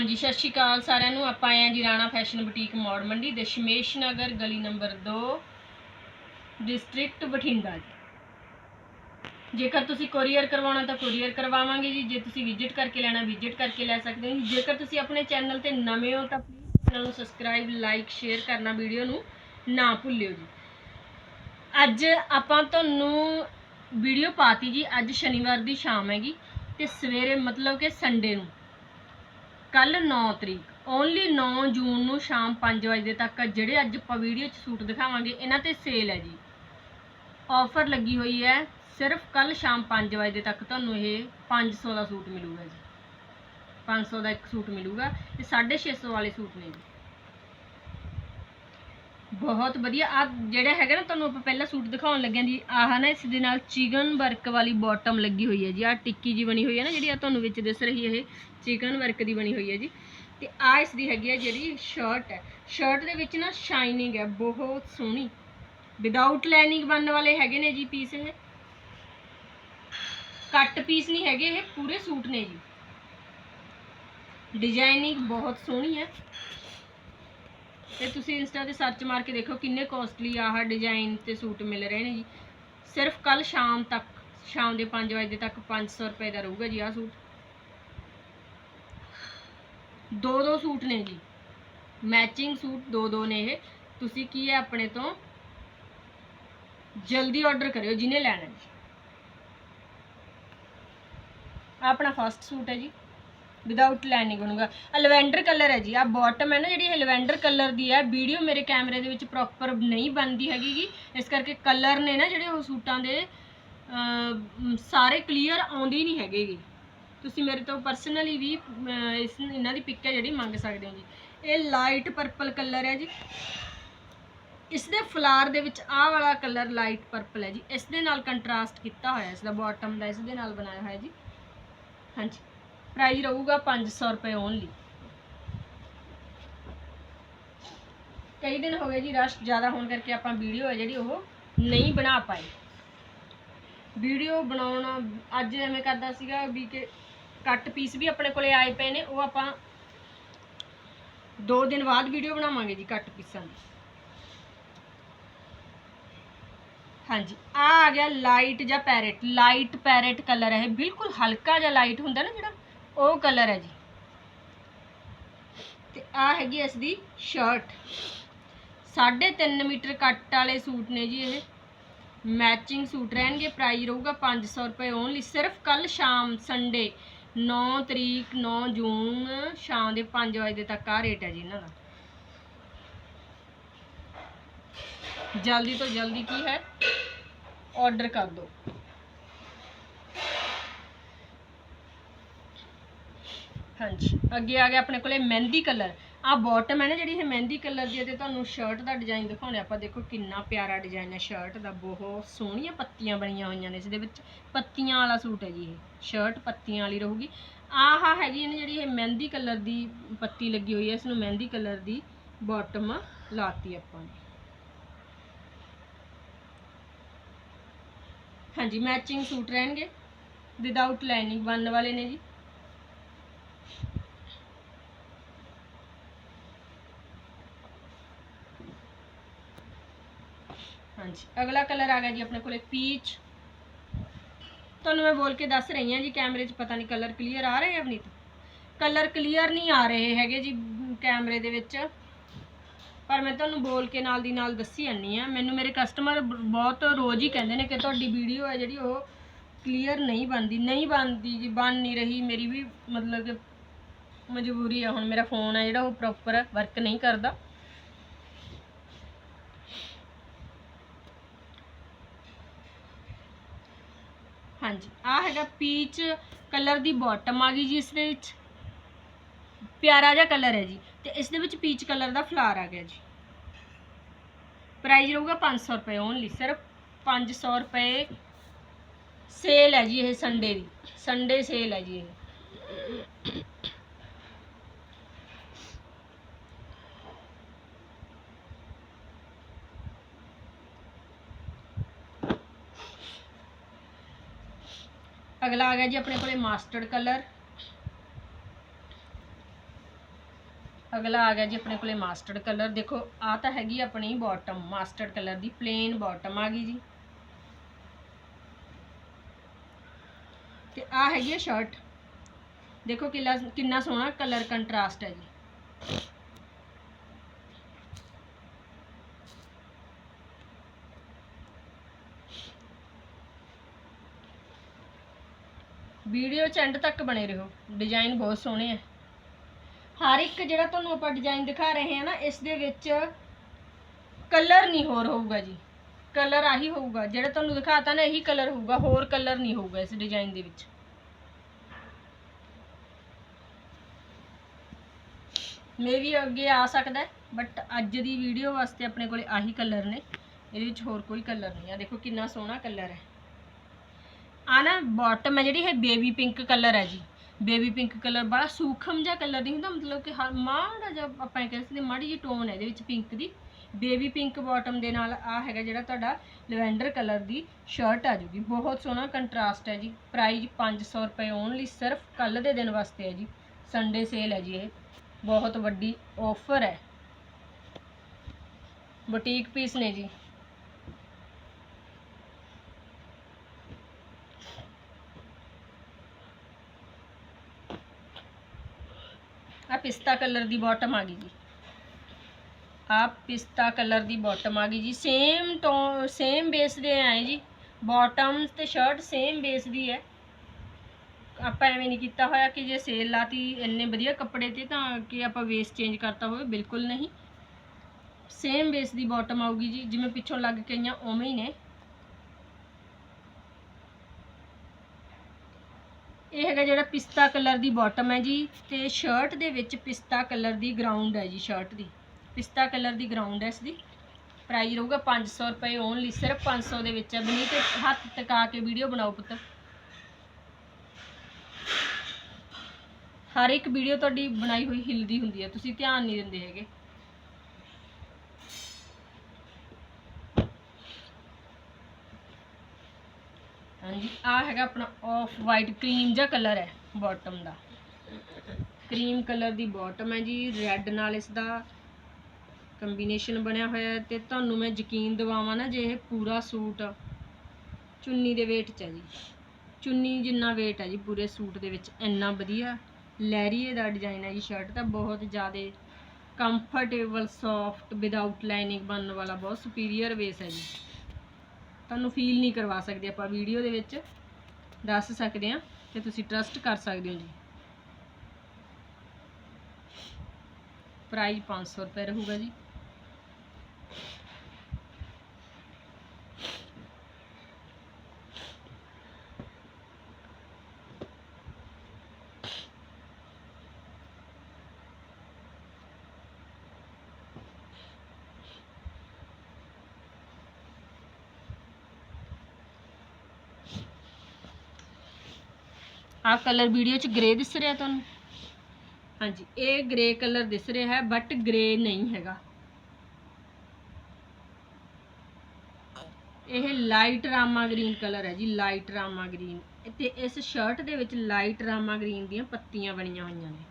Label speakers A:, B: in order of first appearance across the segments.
A: ਹਾਂਜੀ, ਸਤਿ ਸ਼੍ਰੀ ਅਕਾਲ ਸਾਰਿਆਂ ਨੂੰ। ਆਪਾਂ ਆਏ ਹਾਂ ਜੀ ਰਾਣਾ ਫੈਸ਼ਨ ਬੁਟੀਕ ਮੌੜ ਮੰਡੀ ਦਸ਼ਮੇਸ਼ ਨਗਰ, ਗਲੀ ਨੰਬਰ 2 ਡਿਸਟ੍ਰਿਕਟ ਬਠਿੰਡਾ ਜੀ। ਜੇਕਰ ਤੁਸੀਂ ਕੋਰੀਅਰ ਕਰਵਾਉਣਾ ਤਾਂ ਕੋਰੀਅਰ ਕਰਵਾਵਾਂਗੇ ਜੀ। ਜੇ ਤੁਸੀਂ ਵਿਜ਼ਿਟ ਕਰਕੇ ਲੈਣਾ, ਵਿਜ਼ਿਟ ਕਰਕੇ ਲੈ ਸਕਦੇ ਹੋ ਜੀ। ਜੇਕਰ ਤੁਸੀਂ ਆਪਣੇ ਚੈਨਲ ਤੇ ਨਵੇਂ ਹੋ ਤਾਂ ਪਲੀਜ਼ ਚੈਨਲ ਨੂੰ ਸਬਸਕ੍ਰਾਈਬ ਲਾਈਕ ਸ਼ੇਅਰ ਕਰਨਾ ਵੀਡੀਓ ਨੂੰ ਨਾ ਭੁੱਲਿਓ ਜੀ। ਅੱਜ ਆਪਾਂ ਤੁਹਾਨੂੰ ਵੀਡੀਓ ਪਾਤੀ ਜੀ। ਅੱਜ ਸ਼ਨੀਵਾਰ ਦੀ ਸ਼ਾਮ ਹੈਗੀ ਤੇ ਸਵੇਰੇ ਮਤਲਬ ਕਿ ਸੰਡੇ ਨੂੰ। ਕੱਲ 9 ਤਰੀਕ ਓਨਲੀ 9 ਜੂਨ ਨੂੰ ਸ਼ਾਮ 5 ਵਜੇ ਤੱਕ ਜਿਹੜੇ ਅੱਜ ਆਪਾਂ ਵੀਡੀਓ 'ਚ ਸੂਟ ਦਿਖਾਵਾਂਗੇ, ਇਹਨਾਂ ਤੇ ਸੇਲ ਹੈ ਜੀ। ਆਫਰ ਲੱਗੀ ਹੋਈ ਹੈ, ਸਿਰਫ ਕੱਲ ਸ਼ਾਮ 5 ਵਜੇ ਤੱਕ ਤੁਹਾਨੂੰ ਇਹ 500 ਦਾ ਸੂਟ ਮਿਲੂਗਾ ਜੀ। 500 ਦਾ ਇੱਕ ਸੂਟ ਮਿਲੂਗਾ ਤੇ 650 ਵਾਲੇ ਸੂਟ ਨੇ ਜੀ। ਬਹੁਤ ਵਧੀਆ। ਆ ਜਿਹੜਾ ਹੈਗਾ ਨਾ, ਤੁਹਾਨੂੰ ਆਪਾਂ ਪਹਿਲਾਂ ਸੂਟ ਦਿਖਾਉਣ ਲੱਗੇ ਹਾਂ ਜੀ ਆਹ ਨਾ ਇਸ ਦੇ ਨਾਲ ਚਿਕਨ ਵਰਕ ਵਾਲੀ ਬਾਟਮ ਲੱਗੀ ਹੋਈ ਹੈ ਜੀ। ਆ ਟਿੱਕੀ ਜੀ ਬਣੀ ਹੋਈ ਹੈ ਨਾ, ਜਿਹੜੀ ਆ ਤੁਹਾਨੂੰ ਵਿੱਚ ਦਿਸ ਰਹੀ ਹੈ, ਇਹ ਚਿਕਨ ਵਰਕ ਦੀ ਬਣੀ ਹੋਈ ਹੈ ਜੀ। ਤੇ ਆ ਇਸ ਦੀ ਹੈਗੀ ਹੈ ਜਿਹੜੀ ਸ਼ਰਟ ਹੈ। ਸ਼ਰਟ ਦੇ ਵਿੱਚ ਨਾ ਸ਼ਾਈਨਿੰਗ ਹੈ, ਬਹੁਤ ਸੋਹਣੀ। ਵਿਦਆਊਟ ਲਾਈਨਿੰਗ ਬਣਨ ਵਾਲੇ ਹੈਗੇ ਨੇ ਜੀ ਪੀਸ ਇਹ। ਕੱਟ ਪੀਸ ਨਹੀਂ ਹੈਗੇ, ਇਹ ਪੂਰੇ ਸੂਟ ਨੇ ਜੀ। ਡਿਜ਼ਾਈਨਿੰਗ ਬਹੁਤ ਸੋਹਣੀ ਹੈ। ਤੇ ਤੁਸੀਂ ਇੰਸਟਾ ਤੇ ਸਰਚ ਮਾਰ ਕੇ ਦੇਖੋ ਕਿੰਨੇ ਕੋਸਟਲੀ ਆਹ ਡਿਜ਼ਾਈਨ ਤੇ ਸੂਟ ਮਿਲ ਰਹੇ ਨੇ ਜੀ। ਸਿਰਫ ਕੱਲ ਸ਼ਾਮ ਤੱਕ, ਸ਼ਾਮ ਦੇ 5 ਵਜੇ ਤੱਕ 500 ਰੁਪਏ ਦਾ ਰਹੂਗਾ ਜੀ ਆਹ ਸੂਟ। ਦੋ ਦੋ ਸੂਟ ਨੇ ਜੀ। ਮੈਚਿੰਗ ਸੂਟ ਦੋ ਦੋ ਨੇ ਇਹ। ਤੁਸੀਂ ਕੀ ਹੈ ਆਪਣੇ ਤੋਂ? ਜਲਦੀ ਆਰਡਰ ਕਰਿਓ ਜਿਹਨੇ ਲੈਣਾ ਹੈ। ਆਪਣਾ ਫਸਟ ਸੂਟ ਹੈ ਜੀ। ਵਿਦਆਊਟ ਲਾਈਨਿੰਗ ਬਣੂਗਾ ਆ ਲਵੈਂਡਰ ਕਲਰ ਹੈ ਜੀ ਆ ਬਾਟਮ ਹੈ ਨਾ ਜਿਹੜੀ ਇਹ ਲਵੈਂਡਰ ਕਲਰ ਦੀ ਹੈ ਵੀਡੀਓ ਮੇਰੇ ਕੈਮਰੇ ਦੇ ਵਿੱਚ ਪ੍ਰੋਪਰ ਨਹੀਂ ਬਣਦੀ ਹੈਗੀ ਇਸ ਕਰਕੇ ਕਲਰ ਨੇ ਨਾ ਜਿਹੜੇ ਉਹ ਸੂਟਾਂ ਦੇ ਸਾਰੇ ਕਲੀਅਰ ਆਉਂਦੀ ਨਹੀਂ ਹੈਗੇ ਤੁਸੀਂ ਮੇਰੇ ਤੋਂ ਪਰਸਨਲੀ ਵੀ ਇਸ, ਇਹਨਾਂ ਦੀ ਪਿਕ ਹੈ ਜਿਹੜੀ ਮੰਗ ਸਕਦੇ ਹੋ ਜੀ। ਇਹ ਲਾਈਟ ਪਰਪਲ ਕਲਰ ਹੈ ਜੀ। ਇਸ ਦੇ ਫਲਾਰ ਦੇ ਵਿੱਚ ਆਹ ਵਾਲਾ ਕਲਰ ਲਾਈਟ ਪਰਪਲ ਹੈ ਜੀ। ਇਸ ਦੇ ਨਾਲ ਕੰਟਰਾਸਟ ਕੀਤਾ ਹੋਇਆ, ਇਸ ਦਾ ਬਾਟਮ ਦਾ, ਇਸ ਦੇ ਨਾਲ ਬਣਾਇਆ ਹੋਇਆ ਜੀ। ਹਾਂਜੀ। ਪ੍ਰਾਈਸ ਰਹੂਗਾ 500 ਰੁਪਏ ਓਨਲੀ ਕਈ ਦਿਨ ਹੋ ਗਏ ਜੀ ਰਸ਼ ਜ਼ਿਆਦਾ ਹੋਣ ਕਰਕੇ ਆਪਾਂ ਵੀਡੀਓ ਹੈ ਜਿਹੜੀ ਉਹ ਨਹੀਂ ਬਣਾ ਪਾਏ ਵੀਡੀਓ ਬਣਾਉਣਾ ਅੱਜ ਐਵੇਂ ਕਰਦਾ ਸੀਗਾ ਵੀ ਕਿ ਕੱਟ ਪੀਸ ਵੀ ਆਪਣੇ ਕੋਲੇ ਆਏ ਪਏ ਨੇ ਉਹ ਆਪਾਂ ਦੋ ਦਿਨ ਬਾਅਦ ਵੀਡੀਓ ਬਣਾਵਾਂਗੇ ਜੀ ਕੱਟ ਪੀਸਾਂ ਦੀ ਹਾਂਜੀ ਆ ਆ ਗਿਆ ਲਾਈਟ ਜਾਂ ਪੈਰਟ ਲਾਈਟ ਪੈਰਟ ਕਲਰ ਹੈ ਇਹ ਬਿਲਕੁਲ ਹਲਕਾ ਜਿਹਾ ਲਾਈਟ ਹੁੰਦਾ ਨਾ ਜਿਹੜਾ ਉਹ ਕਲਰ ਹੈ ਜੀ। ਤੇ ਆ ਹੈਗੀ ਇਸ ਦੀ ਸ਼ਰਟ 3.5 ਮੀਟਰ ਕੱਟ ਵਾਲੇ ਸੂਟ ਨੇ ਜੀ ਇਹ। ਮੈਚਿੰਗ ਸੂਟ ਰਹਿਣਗੇ ਪ੍ਰਾਈਸ ਰਹੂਗਾ 500 ਰੁਪਏ ਓਨਲੀ ਸਿਰਫ ਕੱਲ ਸ਼ਾਮ ਸੰਡੇ 9 ਤਰੀਕ 9 ਜੂਨ, ਸ਼ਾਮ ਦੇ 5 ਵਜੇ ਤੱਕ ਆ ਰੇਟ ਹੈ ਜੀ ਇਹਨਾਂ ਦਾ। ਜਲਦੀ ਤੋਂ ਜਲਦੀ ਕੀ ਹੈ? ਆਰਡਰ ਕਰ ਦਿਓ। ਹਾਂਜੀ ਅੱਗੇ ਆ ਗਿਆ ਆਪਣੇ ਕੋਲੇ ਮਹਿੰਦੀ ਕਲਰ। ਆ ਬਾਟਮ ਹੈ ਨਾ ਜਿਹੜੀ ਇਹ ਮਹਿੰਦੀ ਕਲਰ ਦੀ ਹੈ ਤੇ ਤੁਹਾਨੂੰ ਸ਼ਰਟ ਦਾ ਡਿਜ਼ਾਈਨ ਦਿਖਾਉਣੇ ਆਪਾਂ ਦੇਖੋ ਕਿੰਨਾ ਪਿਆਰਾ ਡਿਜ਼ਾਈਨ ਹੈ ਸ਼ਰਟ ਦਾ। ਬਹੁਤ ਸੋਹਣੀਆਂ ਪੱਤੀਆਂ ਬਣੀਆਂ ਹੋਈਆਂ ਨੇ ਇਸ ਦੇ ਵਿੱਚ। ਪੱਤੀਆਂ ਵਾਲਾ ਸੂਟ ਹੈ ਜੀ ਇਹ। ਸ਼ਰਟ ਪੱਤੀਆਂ ਵਾਲੀ ਰਹੂਗੀ। ਆਹ ਹੈਗੀ ਨੇ ਜਿਹੜੀ ਇਹ ਮਹਿੰਦੀ ਕਲਰ ਦੀ ਪੱਤੀ ਲੱਗੀ ਹੋਈ ਹੈ। ਇਸ ਨੂੰ ਮਹਿੰਦੀ ਕਲਰ ਦੀ ਬਾਟਮ ਲਾਤੀ ਆਪਾਂ ਨੇ। ਹਾਂਜੀ ਮੈਚਿੰਗ ਸੂਟ ਰਹਿਣਗੇ। ਵਿਦਆਊਟ ਲਾਈਨਿੰਗ ਬਣਨ ਵਾਲੇ ਨੇ ਜੀ। ਹਾਂਜੀ। ਅਗਲਾ ਕਲਰ ਆ ਗਿਆ ਜੀ ਆਪਣੇ ਕੋਲੇ ਪੀਚ। ਤੁਹਾਨੂੰ ਮੈਂ ਬੋਲ ਕੇ ਦੱਸ ਰਹੀ ਹਾਂ ਜੀ, ਕੈਮਰੇ 'ਚ ਪਤਾ ਨਹੀਂ ਕਲਰ ਕਲੀਅਰ ਆ ਰਹੇ ਆ ਅਵਨੀਤ? ਕਲਰ ਕਲੀਅਰ ਨਹੀਂ ਆ ਰਹੇ ਹੈਗੇ ਜੀ ਕੈਮਰੇ ਦੇ ਵਿੱਚ। ਪਰ ਮੈਂ ਤੁਹਾਨੂੰ ਬੋਲ ਕੇ ਨਾਲ ਦੀ ਨਾਲ ਦੱਸੀ ਜਾਂਦੀ ਆ ਮੈਨੂੰ ਮੇਰੇ ਕਸਟਮਰ ਬਹੁਤ ਰੋਜ਼ ਹੀ ਕਹਿੰਦੇ ਨੇ ਕਿ ਤੁਹਾਡੀ ਵੀਡੀਓ ਹੈ ਜਿਹੜੀ ਉਹ ਕਲੀਅਰ ਨਹੀਂ ਬਣਦੀ। ਨਹੀਂ ਬਣਦੀ ਜੀ, ਬਣ ਨਹੀਂ ਰਹੀ। ਮੇਰੀ ਵੀ ਮਤਲਬ ਕਿ ਮਜਬੂਰੀ ਆ ਹੁਣ ਮੇਰਾ ਫੋਨ ਹੈ ਜਿਹੜਾ, ਉਹ ਪ੍ਰੋਪਰ ਵਰਕ ਨਹੀਂ ਕਰਦਾ। ਹਾਂਜੀ। ਆ ਹੈਗਾ ਪੀਚ ਕਲਰ ਦੀ ਬਾਟਮ ਆ ਗਈ ਜੀ ਇਸ ਦੇ ਵਿੱਚ। ਪਿਆਰਾ ਜਿਹਾ ਕਲਰ ਹੈ ਜੀ। ਤੇ ਇਸ ਦੇ ਵਿੱਚ ਪੀਚ ਕਲਰ ਦਾ ਫਲਾਰ ਆ ਗਿਆ ਜੀ। ਪ੍ਰਾਈਸ ਰਹੂਗਾ 500 ਰੁਪਏ ਓਨਲੀ ਸਿਰਫ 500 ਰੁਪਏ ਸੇਲ ਹੈ ਜੀ ਇਹ ਸੰਡੇ ਦੀ। ਸੰਡੇ ਸੇਲ ਹੈ ਜੀ ਇਹ। ਅਗਲਾ ਆ ਗਿਆ ਜੀ ਆਪਣੇ ਕੋਲੇ ਮਾਸਟਰਡ ਕਲਰ। ਅਗਲਾ ਆ ਗਿਆ ਜੀ ਆਪਣੇ ਕੋਲੇ ਮਾਸਟਰਡ ਕਲਰ। ਦੇਖੋ ਆ ਤਾਂ ਹੈਗੀ ਆਪਣੀ ਬਾਟਮ ਮਾਸਟਰਡ ਕਲਰ ਦੀ ਪਲੇਨ ਬਾਟਮ ਆ ਗਈ ਜੀ। ਤੇ ਆ ਹੈਗੀ ਹੈ ਸ਼ਰਟ ਦੇਖੋ ਕਿੰਨਾ ਕਿੰਨਾ ਸੋਹਣਾ ਕਲਰ ਕੰਟਰਾਸਟ ਹੈ ਜੀ। ਵੀਡੀਓ ਚ ਐਂਡ ਤੱਕ ਬਣੇ ਰਹੋ। ਡਿਜ਼ਾਈਨ ਬਹੁਤ ਸੋਹਣੇ ਆ। ਹਰ ਇੱਕ ਜਿਹੜਾ ਤੁਹਾਨੂੰ ਆਪਾਂ ਡਿਜ਼ਾਈਨ ਦਿਖਾ ਰਹੇ ਹਾਂ ਨਾ, ਇਸ ਦੇ ਵਿੱਚ ਕਲਰ ਨਹੀਂ ਹੋਰ ਹੋਊਗਾ ਜੀ। ਕਲਰ ਆਹੀ ਹੋਊਗਾ, ਜਿਹੜਾ ਤੁਹਾਨੂੰ ਦਿਖਾਤਾ ਨਾ, ਇਹੀ ਕਲਰ ਹੋਊਗਾ, ਹੋਰ ਕਲਰ ਨਹੀਂ ਹੋਊਗਾ ਇਸ ਡਿਜ਼ਾਈਨ ਦੇ ਵਿੱਚ। ਮੇ ਵੀ ਅੱਗੇ ਆ ਸਕਦਾ ਬਟ ਅੱਜ ਦੀ ਵੀਡੀਓ ਵਾਸਤੇ ਆਪਣੇ ਕੋਲੇ ਆਹੀ ਕਲਰ ਨੇ। ਇਹਦੇ ਵਿੱਚ ਹੋਰ ਕੋਈ ਕਲਰ ਨਹੀਂ ਆ। ਦੇਖੋ ਕਿੰਨਾ ਸੋਹਣਾ ਕਲਰ ਹੈ। ਆ ਨਾ ਬਾਟਮ ਹੈ ਜਿਹੜੀ ਹੈ ਬੇਬੀ ਪਿੰਕ ਕਲਰ ਹੈ ਜੀ। ਬੇਬੀ ਪਿੰਕ ਕਲਰ ਬੜਾ ਸੂਖਮ ਜਿਹਾ ਕਲਰ ਨਹੀਂ ਹੁੰਦਾ, ਮਤਲਬ ਕਿ ਹਾ- ਮਾੜਾ ਜਿਹਾ ਆਪਾਂ ਕਹਿ ਸਕਦੇ ਮਾੜੀ ਜਿਹੀ ਟੋਨ ਹੈ ਇਹਦੇ ਵਿੱਚ ਪਿੰਕ ਦੀ। ਬੇਬੀ ਪਿੰਕ ਬਾਟਮ ਦੇ ਨਾਲ ਆ ਹੈਗਾ ਜਿਹੜਾ ਤੁਹਾਡਾ ਲਵੈਂਡਰ ਕਲਰ ਦੀ ਸ਼ਰਟ ਆ ਜੂਗੀ। ਬਹੁਤ ਸੋਹਣਾ ਕੰਟਰਾਸਟ ਹੈ ਜੀ। ਪ੍ਰਾਈਸ 500 ਰੁਪਏ ਓਨਲੀ ਸਿਰਫ ਕੱਲ ਦੇ ਦਿਨ ਵਾਸਤੇ ਹੈ ਜੀ। ਸੰਡੇ ਸੇਲ ਹੈ ਜੀ ਇਹ। ਬਹੁਤ ਵੱਡੀ ਆਫਰ ਹੈ। ਬੁਟੀਕ ਪੀਸ ਨੇ ਜੀ। ਆ ਪਿਸਤਾ ਕਲਰ ਦੀ ਬਾਟਮ ਆ ਗਈ ਜੀ। ਆ ਪਿਸਤਾ ਕਲਰ ਦੀ ਬਾਟਮ ਆ ਗਈ ਜੀ। ਸੇਮ ਟੋ ਸੇਮ ਬੇਸ ਦੇ ਆਏ ਜੀ। ਬਾਟਮ ਤੇ ਸ਼ਰਟ ਸੇਮ ਬੇਸ ਦੀ ਹੈ। ਆਪਾਂ ਐਵੇਂ ਨਹੀਂ ਕੀਤਾ ਹੋਇਆ ਕਿ ਜੇ ਸੇਲ ਲਾਤੀ ਇੰਨੇ ਵਧੀਆ ਕੱਪੜੇ ਤੇ ਤਾਂ ਕਿ ਆਪਾਂ ਵੇਸ ਚੇਂਜ ਕਰਤਾ ਹੋਵੇ, ਬਿਲਕੁਲ ਨਹੀਂ। ਸੇਮ ਬੇਸ ਦੀ ਬਾਟਮ ਆਊਗੀ ਜੀ। ਜਿਵੇਂ ਪਿੱਛੋਂ ਲੱਗ ਕੇ ਆਈਆਂ, ਉਵੇਂ ਹੀ ਨੇ। ਇਹ ਹੈਗਾ ਜਿਹੜਾ ਪਿਸਤਾ ਕਲਰ ਦੀ ਬਾਟਮ ਹੈ ਜੀ ਤੇ ਸ਼ਰਟ ਦੇ ਵਿੱਚ ਪਿਸਤਾ ਕਲਰ ਦੀ ਗਰਾਊਂਡ ਹੈ ਜੀ ਸ਼ਰਟ ਦੀ। ਪਿਸਤਾ ਕਲਰ ਦੀ ਗਰਾਊਂਡ ਹੈ ਇਸ ਦੀ। ਪ੍ਰਾਈਸ ਰਹੂਗਾ 500 ਰੁਪਏ ਓਨਲੀ ਸਿਰਫ 500 ਦੇ ਵਿੱਚ ਹੈ। ਬਣੀ ਤੇ ਹੱਥ ਟਿਕਾ ਕੇ ਵੀਡੀਓ ਬਣਾਓ ਪੁੱਤ। ਹਰ ਇੱਕ ਵੀਡੀਓ ਤੁਹਾਡੀ ਬਣਾਈ ਹੋਈ ਹਿਲਦੀ ਹੁੰਦੀ ਹੈ, ਤੁਸੀਂ ਧਿਆਨ ਨਹੀਂ ਦਿੰਦੇ ਹੈਗੇ। ਹਾਂਜੀ ਆ ਹੈਗਾ ਆਪਣਾ ਆਫ ਵਾਈਟ ਕਰੀਮ ਜਿਹਾ ਕਲਰ ਹੈ ਬਾਟਮ ਦਾ। ਕਰੀਮ ਕਲਰ ਦੀ ਬਾਟਮ ਹੈ ਜੀ ਰੈੱਡ ਨਾਲ ਇਸ ਦਾ ਕੰਬੀਨੇਸ਼ਨ ਬਣਿਆ ਹੋਇਆ ਹੈ ਤੇ ਤੁਹਾਨੂੰ ਮੈਂ ਯਕੀਨ ਦਿਵਾਵਾਂ ਨਾ ਜੇ ਇਹ ਪੂਰਾ ਸੂਟ ਚੁੰਨੀ ਦੇ weight 'ਚ ਹੈ ਜੀ। ਚੁੰਨੀ ਜਿੰਨਾ weight ਹੈ ਜੀ, ਪੂਰੇ ਸੂਟ ਦੇ ਵਿੱਚ ਇੰਨਾ ਵਧੀਆ ਲੈਰੀਏ ਦਾ ਡਿਜ਼ਾਈਨ ਹੈ ਜੀ ਸ਼ਰਟ ਦਾ, ਬਹੁਤ ਜ਼ਿਆਦਾ ਕੰਫਰਟੇਬਲ ਸੌਫਟ ਵਿਦਆਊਟ ਲਾਈਨਿੰਗ ਬਣਨ ਵਾਲਾ, ਬਹੁਤ ਸੁਪੀਰੀਅਰ ਵੇਸ ਹੈ ਜੀ। ਤੁਹਾਨੂੰ ਫੀਲ ਨਹੀਂ ਕਰਵਾ ਸਕਦੇ, ਆਪਾਂ ਵੀਡੀਓ ਦੇ ਵਿੱਚ ਦੱਸ ਸਕਦੇ ਹਾਂ ਤੇ ਤੁਸੀਂ ਟਰਸਟ ਕਰ ਸਕਦੇ ਹੋ ਜੀ। ਪ੍ਰਾਈਸ 500 ਰੁਪਏ ਰਹੂਗਾ ਜੀ। ਆ ਕਲਰ ਵੀਡੀਓ ਚ ਗ੍ਰੇ ਦਿਸ ਰਿਹਾ ਤੁਹਾਨੂੰ? ਹਾਂਜੀ, ਇਹ ਗ੍ਰੇ ਕਲਰ ਦਿਸ ਰਿਹਾ ਹੈ ਬਟ ਗ੍ਰੇ ਨਹੀਂ ਹੈਗਾ। ਇਹ ਲਾਈਟ ਰਾਮਾ ਗ੍ਰੀਨ ਕਲਰ ਹੈ ਜੀ ਲਾਈਟ ਰਾਮਾ ਗ੍ਰੀਨ ਤੇ ਇਸ ਸ਼ਰਟ ਦੇ ਵਿੱਚ ਲਾਈਟ ਰਾਮਾ ਗ੍ਰੀਨ ਦੀਆਂ ਪੱਤੀਆਂ ਬਣੀਆਂ ਹੋਈਆਂ ਨੇ।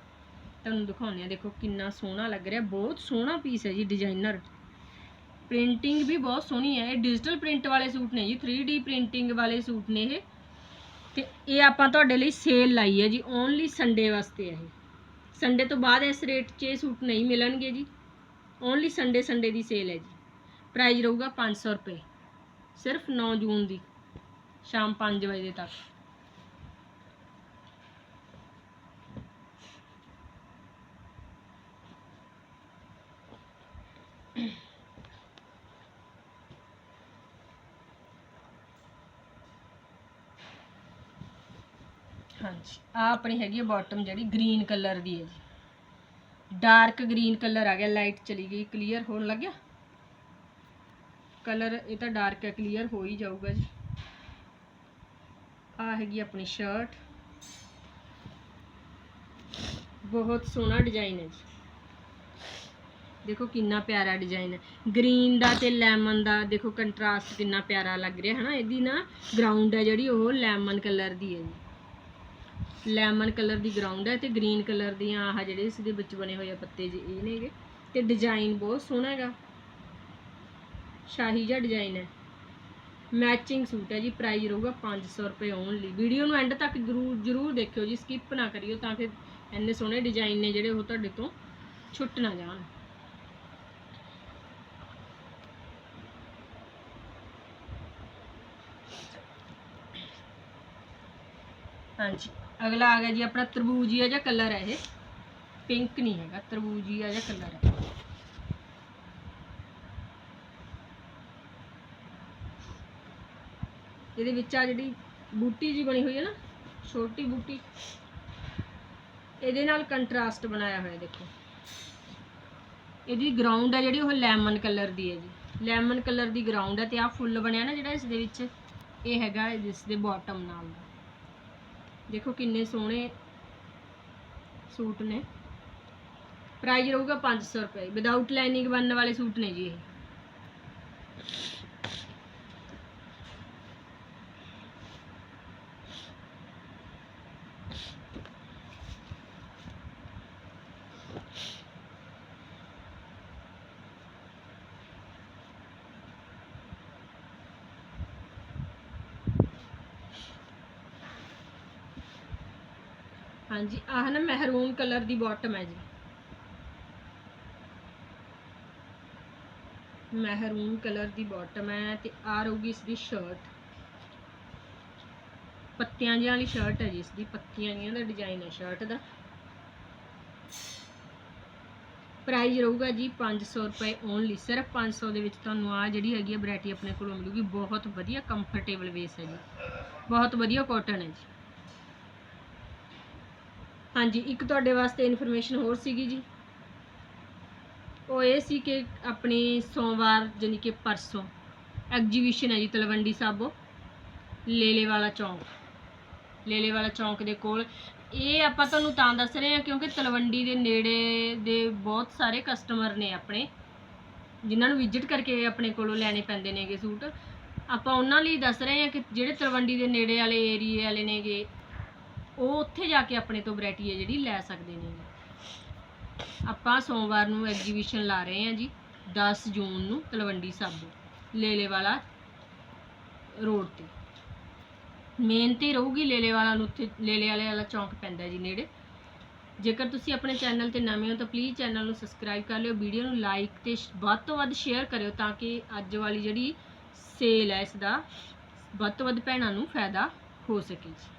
A: ਤੁਹਾਨੂੰ ਦਿਖਾਉਂਦੇ ਆ ਦੇਖੋ ਕਿੰਨਾ ਸੋਹਣਾ ਲੱਗ ਰਿਹਾ, ਬਹੁਤ ਸੋਹਣਾ ਪੀਸ ਹੈ ਜੀ ਡਿਜ਼ਾਈਨਰ ਪ੍ਰਿੰਟਿੰਗ ਵੀ ਬਹੁਤ ਸੋਹਣੀ ਹੈ, ਇਹ ਡਿਜੀਟਲ ਪ੍ਰਿੰਟ ਵਾਲੇ ਸੂਟ ਨੇ ਜੀ 3D ਪ੍ਰਿੰਟਿੰਗ ਵਾਲੇ ਸੂਟ ਨੇ ਇਹ। ਤੇ ਇਹ ਆਪਾਂ ਤੁਹਾਡੇ ਲਈ ਸੇਲ ਲਾਈ ਹੈ ਜੀ ਓਨਲੀ ਸੰਡੇ ਵਾਸਤੇ ਹੈ ਇਹ। ਸੰਡੇ ਤੋਂ ਬਾਅਦ ਇਸ ਰੇਟ 'ਚ ਇਹ ਸੂਟ ਨਹੀਂ ਮਿਲਣਗੇ ਜੀ। ਓਨਲੀ ਸੰਡੇ ਸੰਡੇ ਦੀ ਸੇਲ ਹੈ ਜੀ। ਪ੍ਰਾਈਸ ਰਹੂਗਾ 500 ਰੁਪਏ, ਸਿਰਫ 9 ਜੂਨ ਦੀ, ਸ਼ਾਮ 5 ਵਜੇ ਤੱਕ। ਹਾਂਜੀ। ਆ ਆਪਣੀ ਹੈਗੀ ਹੈ ਬਾਟਮ ਜਿਹੜੀ ਗ੍ਰੀਨ ਕਲਰ ਦੀ ਹੈ ਜੀ। ਡਾਰਕ ਗ੍ਰੀਨ ਕਲਰ ਆ ਗਿਆ ਲਾਈਟ ਚਲੀ ਗਈ ਕਲੀਅਰ ਹੋਣ ਲੱਗ ਗਿਆ ਕਲਰ ਇਹ ਤਾਂ ਡਾਰਕ ਹੈ ਕਲੀਅਰ ਹੋ ਹੀ ਜਾਊਗਾ ਜੀ। ਆ ਹੈਗੀ ਆਪਣੀ ਸ਼ਰਟ ਬਹੁਤ ਸੋਹਣਾ ਡਿਜ਼ਾਈਨ ਹੈ ਜੀ। ਦੇਖੋ ਕਿੰਨਾ ਪਿਆਰਾ ਡਿਜ਼ਾਈਨ ਹੈ। ਗ੍ਰੀਨ ਦਾ ਤੇ ਲੈਮਨ ਦਾ, ਦੇਖੋ ਕੰਟਰਾਸਟ ਕਿੰਨਾ ਪਿਆਰਾ ਲੱਗ ਰਿਹਾ ਹੈ ਨਾ ਇਹਦੀ ਨਾ ਗਰਾਊਂਡ ਹੈ ਜਿਹੜੀ, ਉਹ ਲੈਮਨ ਕਲਰ ਦੀ ਹੈ ਜੀ। ਲੈਮਨ ਕਲਰ ਦੀ ਗਰਾਊਂਡ ਹੈ ਤੇ ਗ੍ਰੀਨ ਕਲਰ ਦੀਆਂ ਆਹ ਜਿਹੜੇ ਇਸ ਦੇ ਵਿੱਚ ਬਣੇ ਹੋਏ ਆ ਪੱਤੇ ਜੀ ਇਹ ਨੇਗੇ। ਤੇ ਡਿਜ਼ਾਈਨ ਬਹੁਤ ਸੋਹਣਾ ਹੈਗਾ। ਸ਼ਾਹੀ ਜਿਹਾ ਡਿਜ਼ਾਈਨ ਹੈ। ਮੈਚਿੰਗ ਸੂਟ ਹੈ ਜੀ ਪ੍ਰਾਈਸ ਰਹੂਗਾ 500 ਰੁਪਏ ਓਨਲੀ ਵੀਡੀਓ ਨੂੰ ਐਂਡ ਤੱਕ ਜ਼ਰੂਰ ਜ਼ਰੂਰ ਦੇਖਿਓ ਜੀ ਸਕਿਪ ਨਾ ਕਰਿਓ ਤਾਂ ਕਿ ਇੰਨੇ ਸੋਹਣੇ ਡਿਜ਼ਾਈਨ ਨੇ ਜਿਹੜੇ ਉਹ ਤੁਹਾਡੇ ਤੋਂ ਛੁੱਟ ਨਾ ਜਾਣ। ਹਾਂਜੀ। ਅਗਲਾ ਆ ਗਿਆ ਜੀ, ਆਪਣਾ ਤਰਬੂਜੀਆ ਜਿਹਾ ਕਲਰ ਹੈ ਇਹ। ਪਿੰਕ ਨਹੀਂ ਹੈਗਾ, ਤਰਬੂਜੀਆ ਜਿਹਾ ਕਲਰ ਹੈ। ਇਹਦੇ ਵਿੱਚ ਆ ਜਿਹੜੀ ਬੂਟੀ ਜੀ ਬਣੀ ਹੋਈ ਹੈ ਨਾ, ਛੋਟੀ ਬੂਟੀ। ਇਹਦੇ ਨਾਲ ਕੰਟਰਾਸਟ ਬਣਾਇਆ ਹੋਇਆ, ਦੇਖੋ। ਇਹਦੀ ਗਰਾਊਂਡ ਹੈ ਜਿਹੜੀ, ਉਹ ਲੈਮਨ ਕਲਰ ਦੀ ਹੈ ਜੀ। ਲੈਮਨ ਕਲਰ ਦੀ ਗਰਾਊਂਡ ਹੈ ਤੇ ਆ ਫੁੱਲ ਬਣਿਆ ਨਾ ਜਿਹੜਾ ਇਸ ਦੇ ਵਿੱਚ, ਇਹ ਹੈਗਾ, ਇਸ ਦੇ ਬਾਟਮ ਨਾਲ। ਦਾ ਦੇਖੋ ਕਿੰਨੇ ਸੋਹਣੇ ਸੂਟ ਨੇ। ਪ੍ਰਾਈਸ ਰਹੂਗਾ 500 ਰੁਪਏ। ਵਿਦਆਊਟ ਲਾਈਨਿੰਗ ਬਣਨ ਵਾਲੇ ਸੂਟ ਨੇ ਜੀ ਇਹ। ਹਾਂਜੀ, ਆਹ ਨਾ ਮਹਿਰੂਨ ਕਲਰ ਦੀ ਬਾਟਮ ਹੈ ਜੀ। ਮਹਿਰੂਨ ਕਲਰ ਦੀ ਬਾਟਮ ਹੈ ਤੇ ਆ ਰਹੂਗੀ ਇਸ ਦੀ ਸ਼ਰਟ ਪੱਤਿਆਂ ਜਿਹਾ ਵਾਲੀ ਸ਼ਰਟ ਹੈ ਜੀ ਇਸ ਦੀ ਪੱਤੀਆਂ ਜਿਹੀਆਂ ਦਾ ਡਿਜ਼ਾਈਨ ਹੈ ਸ਼ਰਟ ਦਾ। ਪ੍ਰਾਈਸ ਰਹੂਗਾ ਜੀ 500 ਰੁਪਏ ਓਨਲੀ ਸਿਰਫ 500 ਦੇ ਵਿੱਚ ਤੁਹਾਨੂੰ ਆ ਜਿਹੜੀ ਹੈਗੀ ਹੈ ਵੈਰਾਈਟੀ ਆਪਣੇ ਕੋਲੋਂ ਮਿਲੂਗੀ। ਬਹੁਤ ਵਧੀਆ ਕੰਫਰਟੇਬਲ ਵੇਸ ਹੈ ਜੀ। ਬਹੁਤ ਵਧੀਆ ਕਾਟਨ ਹੈ ਜੀ। ਹਾਂਜੀ, ਇੱਕ ਤੁਹਾਡੇ ਵਾਸਤੇ ਇਨਫੋਰਮੇਸ਼ਨ ਹੋਰ ਸੀਗੀ ਜੀ। ਉਹ ਇਹ ਸੀ ਕਿ ਆਪਣੀ ਸੋਮਵਾਰ, ਜਾਣੀ ਕਿ ਪਰਸੋਂ ਐਗਜੀਬਿਸ਼ਨ ਹੈ ਜੀ ਤਲਵੰਡੀ ਸਾਬੋ ਲੇਲੇ ਵਾਲਾ ਚੌਂਕ। ਲੇਲੇ ਵਾਲਾ ਚੌਂਕ ਦੇ ਕੋਲ। ਇਹ ਆਪਾਂ ਤੁਹਾਨੂੰ ਤਾਂ ਦੱਸ ਰਹੇ ਹਾਂ ਕਿਉਂਕਿ ਤਲਵੰਡੀ ਦੇ ਨੇੜੇ ਦੇ ਬਹੁਤ ਸਾਰੇ ਕਸਟਮਰ ਨੇ ਆਪਣੇ, ਜਿਨ੍ਹਾਂ ਨੂੰ ਵਿਜ਼ਿਟ ਕਰਕੇ ਆਪਣੇ ਕੋਲੋਂ ਲੈਣੇ ਪੈਂਦੇ ਨੇਗੇ ਸੂਟ। ਆਪਾਂ ਉਹਨਾਂ ਲਈ ਦੱਸ ਰਹੇ ਹਾਂ ਕਿ ਜਿਹੜੇ ਤਲਵੰਡੀ ਦੇ ਨੇੜੇ ਵਾਲੇ ਏਰੀਏ ਵਾਲੇ ਨੇਗੇ ਉਹ ਉੱਥੇ ਜਾ ਕੇ ਆਪਣੇ ਤੋਂ ਵੈਰਾਈਟੀ ਹੈ ਜਿਹੜੀ ਲੈ ਸਕਦੇ ਨੇ ਆਪਾਂ ਸੋਮਵਾਰ ਨੂੰ ਐਗਜੀਬਿਸ਼ਨ ਲਾ ਰਹੇ ਹਾਂ ਜੀ 10 ਜੂਨ ਨੂੰ ਤਲਵੰਡੀ ਸਾਬੋ ਲੇਲੇ ਵਾਲਾ ਰੋਡ ਤੇ। ਮੇਨ ਤੇ ਰਹੂਗੀ ਲੇਲੇ ਵਾਲਾ ਨੂੰ ਉੱਥੇ ਲੇਲੇ ਵਾਲੇ ਵਾਲਾ ਚੌਂਕ ਪੈਂਦਾ ਜੀ ਨੇੜੇ। ਜੇਕਰ ਤੁਸੀਂ ਆਪਣੇ ਚੈਨਲ ਤੇ ਨਵੇਂ ਹੋ ਤਾਂ ਪਲੀਜ਼ ਚੈਨਲ ਨੂੰ ਸਬਸਕ੍ਰਾਈਬ ਕਰ ਲਿਓ ਵੀਡੀਓ ਨੂੰ ਲਾਈਕ ਤੇ ਸ਼- ਵੱਧ ਤੋਂ ਵੱਧ ਸ਼ੇਅਰ ਕਰਿਓ ਤਾਂ ਕਿ ਅੱਜ ਵਾਲੀ ਜਿਹੜੀ ਸੇਲ ਹੈ, ਇਸ ਦਾ ਵੱਧ ਤੋਂ ਵੱਧ ਭੈਣਾਂ ਨੂੰ ਫਾਇਦਾ ਹੋ ਸਕੇ ਜੀ।